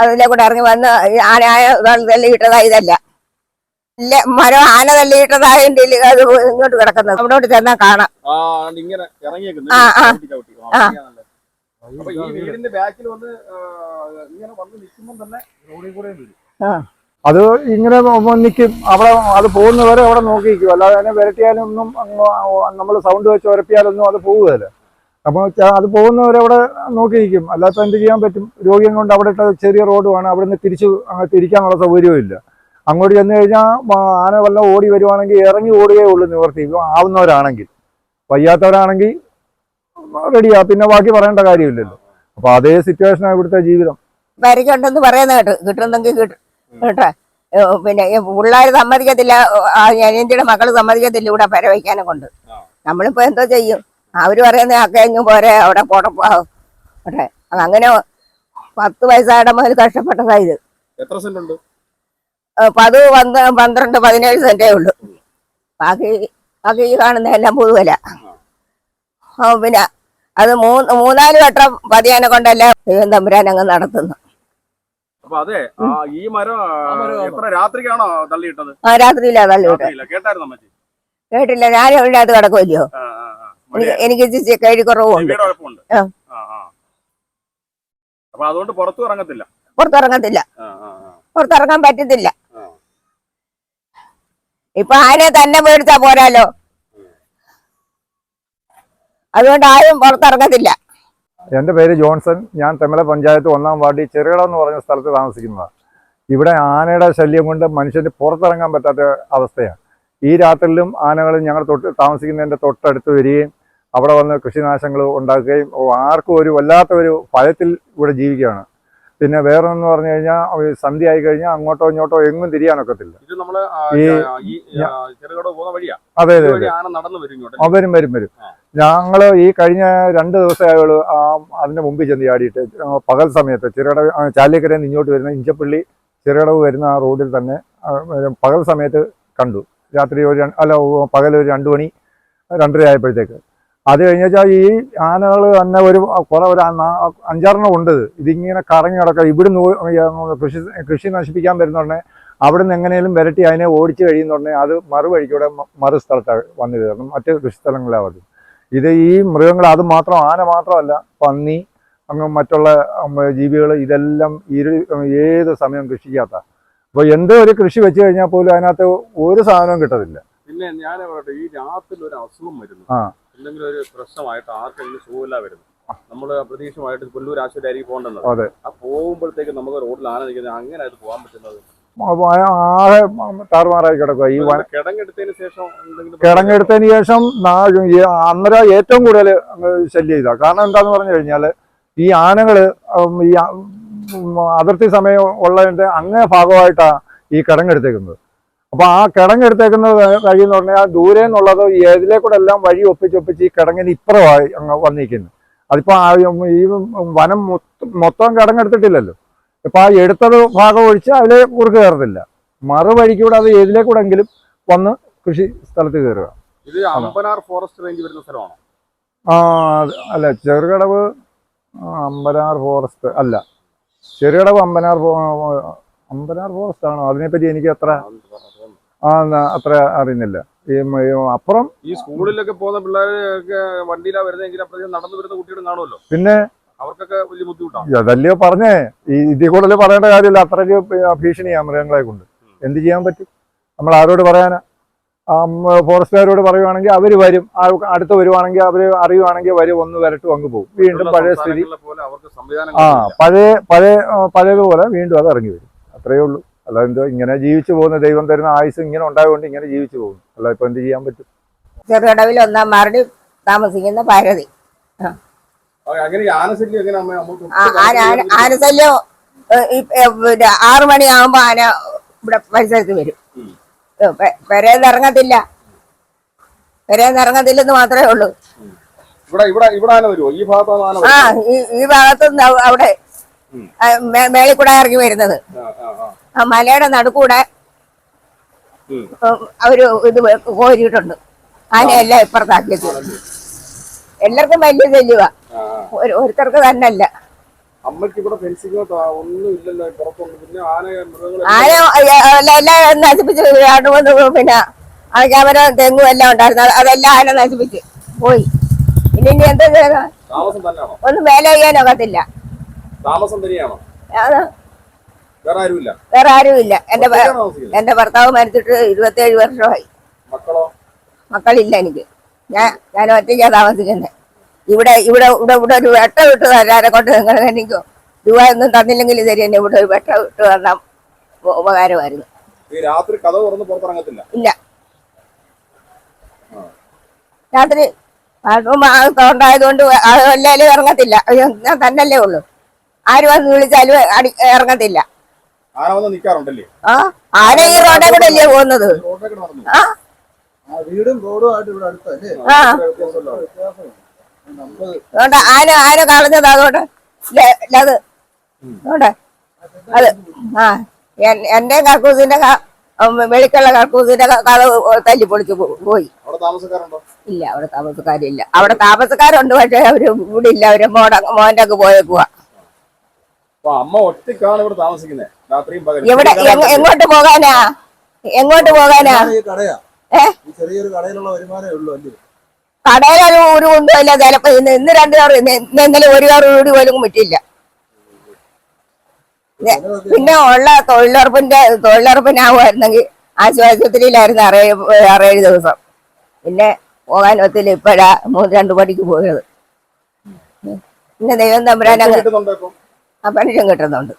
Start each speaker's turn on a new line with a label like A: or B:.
A: അതിലെ കൂടെ ഇറങ്ങി വന്ന് ആനയായ ആന തള്ളിയിട്ടതാ ഇതല്ല. ഇല്ല മരം ആന തള്ളിയിട്ടതായ അത് ഇങ്ങോട്ട് കിടക്കുന്നത്. അവിടോട്ട് ചെന്നാ കാണാം.
B: ആ
A: ആ, ആ.
C: അത് ഇങ്ങനെ നിൽക്കും. അവിടെ അത് പോകുന്നവരെ അവിടെ നോക്കിയിരിക്കും. അല്ലാതെ അതിനെ വിരട്ടിയാലും ഒന്നും നമ്മൾ സൗണ്ട് വെച്ച് ഉരപ്പിയാലൊന്നും അത് പോവുകയില്ല. അപ്പോൾ അത് പോകുന്നവരവിടെ നോക്കിയിരിക്കും. നോക്കി നിൽക്കും അല്ലാത്ത എന്ത് ചെയ്യാൻ പറ്റും? രോഗിയും കൊണ്ട് അവിടെ ഇട്ട ചെറിയ റോഡുമാണ് അവിടെ നിന്ന് തിരിച്ച് അങ്ങ് തിരിക്കാനുള്ള സൗകര്യവും ഇല്ല അങ്ങോട്ട് ചെന്ന് കഴിഞ്ഞാൽ ആന വല്ല ഓടി വരുവാണെങ്കിൽ ഇറങ്ങി ഓടുകയേ ഉള്ളൂ നിവർത്തി. ആവുന്നവരാണെങ്കിൽ. വയ്യാത്തവരാണെങ്കിൽ റെഡിയാ പിന്നെ ബാക്കി പറയേണ്ട കാര്യമില്ലല്ലോ. അപ്പൊ അതേ സിറ്റുവേഷനാണ് ഇവിടുത്തെ ജീവിതം.
A: വരയ്ക്കുണ്ടെന്ന് പറയുന്ന കേട്ടു. കിട്ടുന്നെങ്കിൽ കിട്ടും. കേട്ടോ? പിന്നെ പിള്ളേർ സമ്മതിക്കത്തില്ല. ആ, അനിയത്തിയുടെ മക്കൾ സമ്മതിക്കത്തില്ല. ഇവിടെ പര വയ്ക്കാനെ കൊണ്ട്. നമ്മളിപ്പോ എന്തോ ചെയ്യും? അവർ പറയുന്നത് അക്കഴിഞ്ഞു പോരെ അവിടെ പോട്ടെ അങ്ങനെ പത്ത് വയസ്സായുടെ മുതൽ കഷ്ടപ്പെട്ടതാ ഇത്.
B: എത്ര സെന്റ് ഉണ്ട്
A: പത് പന്ത്രണ്ട് പതിനേഴ് സെന്റേ ഉള്ളൂ. ബാക്കി ബാക്കി ഈ കാണുന്ന എല്ലാം പുതുവല പിന്നെ അത് മൂന്ന് മൂന്നാൽ വട്ടം പതിയാനെ കൊണ്ടല്ല ദൈവം തമ്പുരാൻ അങ്ങ് നടത്തുന്നു.
B: അതെ ആ ഈ മരം ആ, എത്ര രാത്രിക്കാണോ തള്ളിയിട്ടത്?
A: ആ രാത്രിയിലാ
B: അമ്മച്ചി.
A: കേട്ടില്ല ഞാൻ എവിടെ അത് കിടക്കുമല്ലോ
B: ആ, ആ, ആ.
A: എനിക്ക് കഴി കുറവുണ്ട്. ആ.
B: ആ, ആ. അതുകൊണ്ട് പുറത്തു ഇറങ്ങത്തില്ല?
A: പുറത്തിറങ്ങത്തില്ല.
B: ആ, ആ, ആ.
A: പുറത്തിറങ്ങാൻ പറ്റത്തില്ല. ഇപ്പൊ ആരെ തന്നെ മേടിച്ചാ പോരാലോ? അതുകൊണ്ട് ആരും പുറത്തിറങ്ങത്തില്ല.
C: എന്റെ പേര് ജോൺസൺ. ഞാൻ തെമ്മല പഞ്ചായത്ത് ഒന്നാം വാർഡി ചെറുകിട എന്ന് പറഞ്ഞ സ്ഥലത്ത് താമസിക്കുന്നതാണ്. ഇവിടെ ആനയുടെ ശല്യം കൊണ്ട് മനുഷ്യന് പുറത്തിറങ്ങാൻ പറ്റാത്ത അവസ്ഥയാണ്. ഈ രാത്രിയിലും ആനകൾ ഞങ്ങൾ തൊട്ട് താമസിക്കുന്നതിന്റെ തൊട്ടടുത്ത് വരികയും അവിടെ വന്ന് കൃഷിനാശങ്ങൾ ഉണ്ടാക്കുകയും ആർക്കും ഒരു വല്ലാത്ത ഒരു ഭയത്തിൽ ഇവിടെ ജീവിക്കുകയാണ്. പിന്നെ വേറെ എന്ന് പറഞ്ഞു കഴിഞ്ഞാൽ സന്ധ്യ ആയി കഴിഞ്ഞാൽ അങ്ങോട്ടോ ഇങ്ങോട്ടോ എങ്ങും തിരിയാനൊക്കത്തില്ല ഈ- അതെ അതെ
B: അതെ. വരും
C: വരും വരും ഞങ്ങൾ ഈ കഴിഞ്ഞ രണ്ട് ദിവസമായുള്ളൂ അതിന്റെ മുമ്പിൽ ചെന്ന് ചാടിയിട്ട് പകൽ സമയത്ത് ചെറുകട ചാലിയക്കരയിൽ നിന്ന് ഇങ്ങോട്ട് വരുന്ന ഇഞ്ചപ്പള്ളി ചെറുകടവ് വരുന്ന ആ റോഡിൽ തന്നെ പകൽ സമയത്ത് കണ്ടു. രാത്രി ഒരു അല്ല പകൽ ഒരു രണ്ട് മണി രണ്ടര ആയപ്പോഴത്തേക്ക്. അത് കഴിഞ്ഞാൽ ഈ ആനകൾ തന്നെ ഒരു കുറെ ഒരു അഞ്ചാറെണ്ണം ഉണ്ട് ഇത്. ഇതിങ്ങനെ കറങ്ങി കിടക്കുക ഇവിടുന്ന് കൃഷി കൃഷി നശിപ്പിക്കാൻ വരുന്നുണ്ടെ അവിടെ നിന്ന് എങ്ങനെയും വിരട്ടി അതിനെ ഓടിച്ചു കഴിയുന്നുണ്ടെ അത് മറുവഴിക്കൂടെ മറു സ്ഥലത്താണ് വന്നു കയറണം മറ്റ് കൃഷിസ്ഥലങ്ങളിലാണ് അത് ഇത് ഈ മൃഗങ്ങൾ അത് മാത്രം ആന മാത്രമല്ല പന്നി അങ്ങ് മറ്റുള്ള ജീവികൾ ഇതെല്ലാം ഇരു ഏത് സമയം കൃഷിക്കാത്ത. അപ്പോൾ എന്തോ ഒരു കൃഷി വെച്ച് കഴിഞ്ഞാൽ പോലും അതിനകത്ത് ഒരു സാധനവും കിട്ടത്തില്ല.
B: പിന്നെ ഞാൻ പറയട്ടെ ഈ രാത്രി ഒരു അസുഖം വരുന്നു.
C: ആ.
B: എന്തെങ്കിലും ഒരു പ്രശ്നമായിട്ട് ആർക്കെങ്കിലും സുഖമില്ല വരുന്നു നമ്മൾ പ്രതീക്ഷമായിട്ട് കൊല്ലൂർ ആശുപത്രി പോകേണ്ടത്.
C: അതെ.
B: ആ പോകുമ്പോഴത്തേക്ക് നമുക്ക് റോഡിൽ ആന നിൽക്കുന്നത് അങ്ങനെ അത് പോകാൻ പറ്റുന്നത്?
C: ആകെ താറുമാറായി കിടക്കുക ഈ
B: കിടങ്ങെടുത്തതിന് ശേഷം
C: കിടങ്ങെടുത്തതിന് ശേഷം അന്നേരം ഏറ്റവും കൂടുതൽ ശല്യം ചെയ്ത കാരണം എന്താന്ന് പറഞ്ഞു കഴിഞ്ഞാൽ ഈ ആനകൾ ഈ അതിർത്തി സമയം ഉള്ളതിന്റെ അങ്ങേ ഭാഗമായിട്ടാണ് ഈ കിടങ്ങെടുത്തേക്കുന്നത്. അപ്പൊ ആ കിടങ്ങെടുത്തേക്കുന്ന വഴി എന്ന് പറഞ്ഞാൽ ദൂരെ എന്നുള്ളത് ഏതിലെ കൂടെ എല്ലാം വഴി ഒപ്പിച്ചൊപ്പിച്ച് ഈ കിടങ്ങിന് ഇപ്പുറമായി അങ്ങ് വന്നിരിക്കുന്നു. അതിപ്പോ ആ ഈ വനം മൊത്തം മൊത്തം കിടങ്ങെടുത്തിട്ടില്ലല്ലോ ഇപ്പൊ ആ എടുത്തത് ഭാഗം ഒഴിച്ച് അതിലെ കുറുക്ക് കയറത്തില്ല. മറുവഴിക്കൂടെ അത് ഏതിലെ കൂടെങ്കിലും വന്ന് കൃഷി സ്ഥലത്ത് കയറുക.
B: ഇത് അമ്പനാർ ഫോറസ്റ്റ് റേഞ്ച് വരുന്ന സ്ഥലമാണോ?
C: ആ അല്ല ചെറുകടവ് അമ്പനാർ ഫോറസ്റ്റ് അല്ല. ചെറുകടവ് അമ്പനാർ അമ്പനാർ ഫോറസ്റ്റ് ആണോ? അതിനെപ്പറ്റി എനിക്ക് അത്ര ആ അത്ര അറിയുന്നില്ല. ഈ അപ്പുറം
B: ഈ സ്കൂളിലൊക്കെ പോകുന്ന പിള്ളേരൊക്കെ വണ്ടിയിലാ വരുന്നെങ്കിൽ അപ്പോഴത്തേക്കും നടന്നു വരുന്ന കുട്ടികളും കാണുമല്ലോ?
C: പിന്നെ
B: അവർക്കൊക്കെ വലിയ ബുദ്ധിമുട്ടാണ്
C: അതല്ലയോ പറഞ്ഞേ. ഈ ഇതിൽ കൂടുതൽ പറയേണ്ട കാര്യമില്ല. അത്രയ്ക്ക് ഭീഷണിയാ മൃഗങ്ങളെ കൊണ്ട്. എന്ത് ചെയ്യാൻ പറ്റും? നമ്മൾ ആരോട് പറയാനാ? ഫോറസ്റ്റുകാരോട് പറയുവാണെങ്കിൽ അവർ വരും. അടുത്ത് വരുവാണെങ്കിൽ അവർ അറിയുവാണെങ്കിൽ വരും. ഒന്ന് വരട്ടും അങ്ങ് പോകും. വീണ്ടും പഴയ സ്ഥിതി. ആ പഴയ പഴയ പഴയതുപോലെ വീണ്ടും അത് ഇറങ്ങി വരും. അത്രയേ ഉള്ളൂ. അല്ല എന്തോ ഇങ്ങനെ ജീവിച്ചു പോകുന്ന ദൈവം തരുന്ന ആയുസ് ഇങ്ങനെ ഉണ്ടായതുകൊണ്ട് ഇങ്ങനെ ജീവിച്ചു പോകുന്നു അല്ല ഇപ്പൊ എന്ത് ചെയ്യാൻ പറ്റും?
A: ചെറുകടവിൽ ഒന്നാം മാറിൽ താമസിക്കുന്ന ഭാരതി
B: ആനശല്യോ
A: പിന്നെ ആറു മണിയാകുമ്പോ ആന ഇവിടെ പരിസരത്ത് വരും. പെരേന്ന് ഇറങ്ങത്തില്ല. പെരേന്ന് ഇറങ്ങത്തില്ലെന്ന് മാത്രമേ ഉള്ളൂ.
B: ഇവിടെ ഇവിടെ ഇവിടെ ആന ഈ ഭാഗത്താണ്
A: ആ ഈ ഈ ഭാഗത്ത് നിന്ന് അവ- അവിടെ. മേളിൽ കൂടെ ഇറങ്ങി വരുന്നത്. മലയുടെ നടുക്കൂടെ അവർ ഇത് കോരിയിട്ടുണ്ട്. ആനയെല്ലാം ഇപ്പുറത്താക്കി വെച്ചു എല്ലാവർക്കും വലിയ തെല്ലുക
B: ആ, തന്നെ
A: അല്ല ഒരുത്തർക്ക്
B: അമ്മയ്ക്ക് ഇവിടെ ഫെൻസിങ്ങോ ഒന്നും ഇല്ലല്ലോ പുറത്തൊന്നും. പിന്നെ ആന
A: എല്ലാം നശിപ്പിച്ചു പിന്നെ ആ ക്യാമറ തെങ്ങും എല്ലാം ഉണ്ടായിരുന്നു. അതെല്ലാം ആന നശിപ്പിച്ച് പോയി. ഇനി ഇനി എന്താ? ഒന്നും വേല ചെയ്യാനൊക്കത്തില്ല.
B: താമസം തന്നെയാണോ? വേറെ ആരുമില്ല.
A: എന്റെ എന്റെ ഭർത്താവ് മരിച്ചിട്ട് ഇരുപത്തേഴ് വർഷമായി.
B: മക്കളോ?
A: മക്കളില്ല എനിക്ക്. ഞാൻ ഞാൻ ഒറ്റയ്ക്കാണ് താമസിക്കുന്നത്. ഇവിടെ ഇവിടെ ഇവിടെ ഇവിടെ ഒരു വെട്ട വിട്ട് തരാനെ കൊണ്ട് നിങ്ങൾ എനിക്ക് രൂപ ഒന്നും തന്നില്ലെങ്കിൽ ശരി എന്നെ ഇവിടെ ഒരു വെട്ട വിട്ട് തന്നാൽ ഉപ- ഉപകാരമായിരുന്നു.
B: രാത്രി കഥ തുറന്ന് പുറത്തിറങ്ങത്തില്ല?
A: ഇല്ല. രാത്രി ബാത്റൂം ഉണ്ടായതുകൊണ്ട് എല്ലാവരും ഇറങ്ങത്തില്ല. ഞാൻ തന്നല്ലേ ഉള്ളൂ. ആര് വന്ന് വിളിച്ചാലും അടി ഇറങ്ങത്തില്ല.
B: ആന വന്ന് നിൽക്കാറുണ്ടല്ലേ
A: ആ ആന ഈ റോഡെ കൂടെ അല്ലേ പോകുന്നത് ആ
D: വീടും റോഡും ആയിട്ട് ഇവിടെ അടുത്തല്ലേ?
A: ആ. അതുകൊണ്ട് ആന ആന കളഞ്ഞത് അതുകൊണ്ട്? അത്. അതുകൊണ്ട് അത് ആ. എന്റെ കക്കൂസിന്റെ ക- ഉം, വെളിക്കുള്ള കക്കൂസിന്റെ ക- കഥ തല്ലി പൊളിച്ച് പോയി. ഇല്ല അവിടെ താമസക്കാരില്ല. അവിടെ താമസക്കാരുണ്ട് പക്ഷേ അവർ ഇവിടെ ഇല്ല അവർ മോടെ മോന്റെ ഒക്കെ പോയേക്കുവാ
B: അമ്മ ഒറ്റയ്ക്കാണ് ഇവിടെ താമസിക്കുന്നത്
A: എങ്ങ- എങ്ങോട്ട് പോകാനാ? എങ്ങോട്ട് പോകാനാ?
D: ഈ കടയാ. ഈ ചെറിയൊരു കടയിലുള്ള വരുമാനമേ ഉള്ളൂ അല്ലേ?
A: കടയിലൊരു ഒരു ഒന്നുമില്ല ചിലപ്പോ ഇന്ന് ഇന്ന് രണ്ടു ഇന്ന് ഇന്നലെ ഒരു കാറ് വീട് പോലും ഇത് പിന്നെ ഉള്ള തൊഴിലുറപ്പിന്റെ തൊഴിലുറപ്പിനാവുമായിരുന്നെങ്കിൽ ആശുപത്രിയിലായിരുന്നു അറേ അറേഴ് ദിവസം. പിന്നെ പോകാൻ ഒത്തില്ല. ഇപ്പോഴാ മൂന്ന് രണ്ട് പടിക്ക് പോയത്. പിന്നെ ദൈവം തമ്പുരാൻ ആ പെൻഷൻ കിട്ടുന്നുണ്ട്.